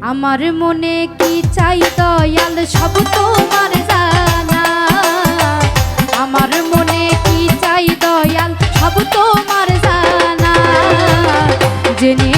আমার মনে কি চাই দয়াল সব তোমার জানা? আমার মনে কি চাই দয়াল সব তোমার জানা? জেনে